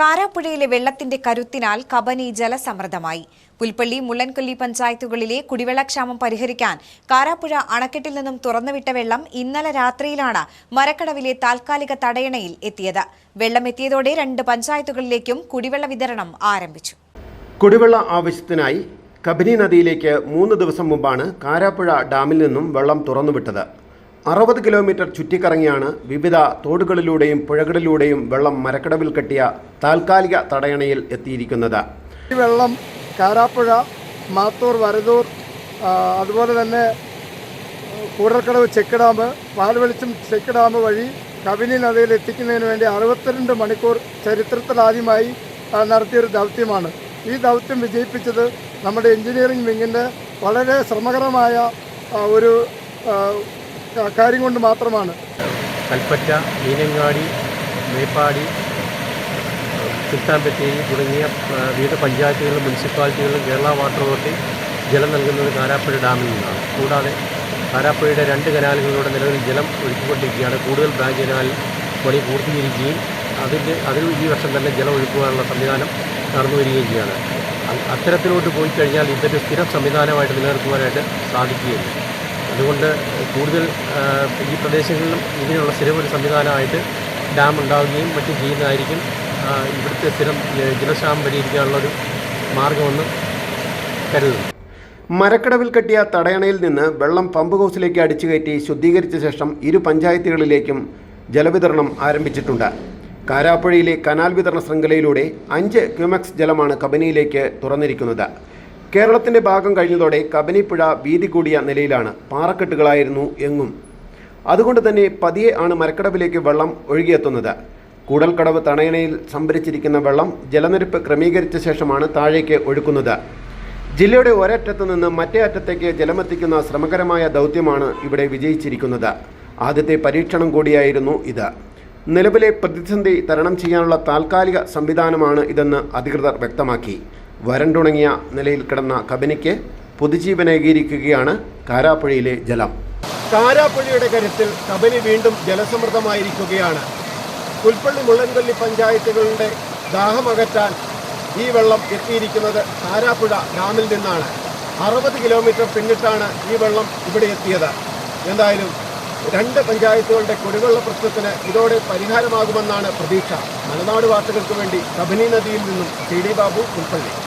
കാരാപ്പുഴയിലെ വെള്ളത്തിന്റെ കരുത്തിനാൽ കബനി ജലസമൃദ്ധമായി. പുൽപ്പള്ളി മുള്ളൻകൊല്ലി പഞ്ചായത്തുകളിലെ കുടിവെള്ളക്ഷാമം പരിഹരിക്കാൻ കാരാപ്പുഴ അണക്കെട്ടിൽ നിന്നും തുറന്നുവിട്ട വെള്ളം ഇന്നലെ രാത്രിയിലാണ് മരക്കടവിലെ താൽക്കാലിക തടയണയിൽ എത്തിയത്. വെള്ളം എത്തിയതോടെ രണ്ട് പഞ്ചായത്തുകളിലേക്കും കുടിവെള്ള വിതരണം ആരംഭിച്ചു. കുടിവെള്ള ആവശ്യത്തിനായി കബനി നദിയിലേക്ക് മൂന്ന് ദിവസം മുമ്പാണ് കാരാപ്പുഴ ഡാമിൽ നിന്നും വെള്ളം തുറന്നുവിട്ടത്. അറുപത് കിലോമീറ്റർ ചുറ്റിക്കറങ്ങിയാണ് വിവിധ തോടുകളിലൂടെയും പുഴകളിലൂടെയും വെള്ളം മരക്കടവിൽ കെട്ടിയ താൽക്കാലിക തടയണയിൽ എത്തിയിരിക്കുന്നത്. ഈ വെള്ളം കാരാപ്പുഴ മാത്തൂർ വരദൂർ അതുപോലെ തന്നെ Koodalkadavu check dam Palvelicham check dam വഴി കവിനി നദിയിൽ എത്തിക്കുന്നതിന് വേണ്ടി അറുപത്തിരണ്ട് മണിക്കൂർ ചരിത്രത്തിലാദ്യമായി നടത്തിയൊരു ദൗത്യമാണ്. ഈ ദൗത്യം വിജയിപ്പിച്ചത് നമ്മുടെ എഞ്ചിനീയറിംഗ് വിങ്ങിന്റെ വളരെ ശ്രമകരമായ ഒരു കാര്യം കൊണ്ട് മാത്രമാണ്. കൽപ്പറ്റ മീനങ്ങാടി മേപ്പാടി ബത്തേരി തുടങ്ങിയ വിവിധ പഞ്ചായത്തുകളിലും മുനിസിപ്പാലിറ്റികളിലും കേരള വാട്ടർ അതോറിറ്റി ജലം നൽകുന്നത് കാരാപ്പുഴ ഡാമിൽ നിന്നാണ്. കൂടാതെ കാരാപ്പുഴയുടെ രണ്ട് കനാലുകളിലൂടെ നിലവിൽ ജലം ഒഴുക്കിക്കൊണ്ടിരിക്കുകയാണ്. കൂടുതൽ ബ്രാഞ്ച് കനാൽ പണി പൂർത്തീകരിക്കുകയും അതിന്റെ അതിൽ ഈ വർഷം തന്നെ ജലം ഒഴുക്കുവാനുള്ള സംവിധാനം നടന്നു വരികയും ചെയ്യുകയാണ് അത്തരത്തിലോട്ട് പോയി കഴിഞ്ഞാൽ ഇതൊരു സ്ഥിര സംവിധാനമായിട്ട് നിലനിർത്തുവാനായിട്ട് സാധിക്കുകയില്ല. അതുകൊണ്ട് കൂടുതൽ ഈ പ്രദേശങ്ങളിലും ഇതിനുള്ള സ്ഥിരം ഒരു സംവിധാനമായിട്ട് ഡാം ഉണ്ടാവുകയും മറ്റും ചെയ്യുന്നതായിരിക്കും. ഇവിടുത്തെ സ്ഥിരം ജലക്ഷാമം പരിഹരിക്കാനുള്ളൊരു മാർഗമെന്ന് കരുതുന്നു. മരക്കടവിൽ കെട്ടിയ തടയണയിൽ നിന്ന് വെള്ളം പമ്പ് ഹൗസിലേക്ക് അടിച്ചു കയറ്റി ശുദ്ധീകരിച്ച ശേഷം ഇരു പഞ്ചായത്തുകളിലേക്കും ജലവിതരണം ആരംഭിച്ചിട്ടുണ്ട്. കാരാപ്പുഴയിലെ കനാൽ വിതരണ ശൃംഖലയിലൂടെ അഞ്ച് ക്യൂമെക്സ് ജലമാണ് കബനിയിലേക്ക് തുറന്നിരിക്കുന്നത്. കേരളത്തിന്റെ ഭാഗം കഴിഞ്ഞതോടെ കബനിപ്പുഴ വീതി കൂടിയ നിലയിലാണ്. പാറക്കെട്ടുകളായിരുന്നു എങ്ങും. അതുകൊണ്ട് തന്നെ പതിയെ ആണ് മരക്കടവിലേക്ക് വെള്ളം ഒഴുകിയെത്തുന്നത്. കൂടൽക്കടവ് തണയണയിൽ സംഭരിച്ചിരിക്കുന്ന വെള്ളം ജലനിരപ്പ് ക്രമീകരിച്ച ശേഷമാണ് താഴേക്ക് ഒഴുക്കുന്നത്. ജില്ലയുടെ ഒരറ്റത്ത് നിന്ന് മറ്റേ അറ്റത്തേക്ക് ജലമെത്തിക്കുന്ന ശ്രമകരമായ ദൗത്യമാണ് ഇവിടെ വിജയിച്ചിരിക്കുന്നത്. ആദ്യത്തെ പരീക്ഷണം കൂടിയായിരുന്നു ഇത്. നിലവിലെ പ്രതിസന്ധി തരണം ചെയ്യാനുള്ള താൽക്കാലിക സംവിധാനമാണ് ഇതെന്ന് അധികൃതർ വ്യക്തമാക്കി. വരണ്ടുണങ്ങിയ നിലയിൽ കിടന്ന കബനിക്ക് പുതുജീവനേകിയിരിക്കുകയാണ് കാരാപ്പുഴയിലെ ജലം. കാരാപ്പുഴയുടെ കരുത്തിൽ കബനി വീണ്ടും ജലസമൃദ്ധമായിരിക്കുകയാണ്. പുൽപ്പള്ളി മുള്ളൻകൊല്ലി പഞ്ചായത്തുകളുടെ ദാഹമകറ്റാൻ ഈ വെള്ളം എത്തിയിരിക്കുന്നത് കാരാപ്പുഴ ഡാമിൽ നിന്നാണ്. അറുപത് കിലോമീറ്റർ പിന്നിട്ടാണ് ഈ വെള്ളം ഇവിടെ എത്തിയത്. എന്തായാലും രണ്ട് പഞ്ചായത്തുകളുടെ കുടിവെള്ള പ്രശ്നത്തിന് ഇതോടെ പരിഹാരമാകുമെന്നാണ് പ്രതീക്ഷ. മലനാട് വാർത്തകൾക്ക് വേണ്ടി കബനി നദിയിൽ നിന്നും ടി ഡി ബാബു പുൽപ്പള്ളി.